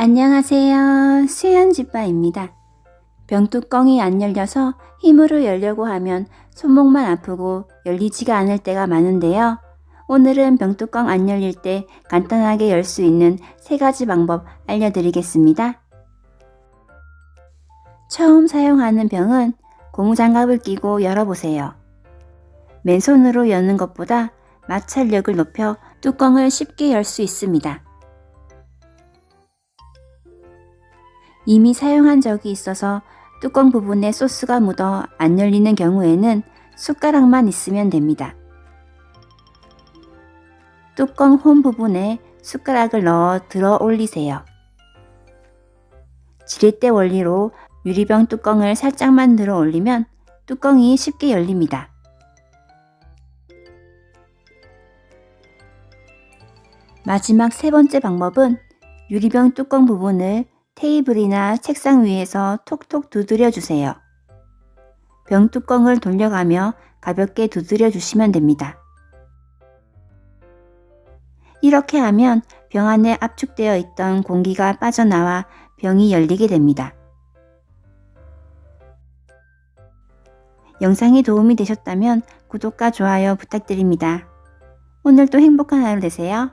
안녕하세요. 수연집바입니다. 병뚜껑이 안 열려서 힘으로 열려고 하면 손목만 아프고 열리지가 않을 때가 많은데요. 오늘은 병뚜껑 안 열릴 때 간단하게 열 수 있는 세 가지 방법 알려드리겠습니다. 처음 사용하는 병은 고무장갑을 끼고 열어보세요. 맨손으로 여는 것보다 마찰력을 높여 뚜껑을 쉽게 열 수 있습니다. 이미 사용한 적이 있어서 뚜껑 부분에 소스가 묻어 안 열리는 경우에는 숟가락만 있으면 됩니다. 뚜껑 홈 부분에 숟가락을 넣어 들어 올리세요. 지렛대 원리로 유리병 뚜껑을 살짝만 들어 올리면 뚜껑이 쉽게 열립니다. 마지막 세 번째 방법은 유리병 뚜껑 부분을 테이블이나 책상 위에서 톡톡 두드려 주세요. 병 뚜껑을 돌려가며 가볍게 두드려 주시면 됩니다. 이렇게 하면 병 안에 압축되어 있던 공기가 빠져나와 병이 열리게 됩니다. 영상이 도움이 되셨다면 구독과 좋아요 부탁드립니다. 오늘도 행복한 하루 되세요.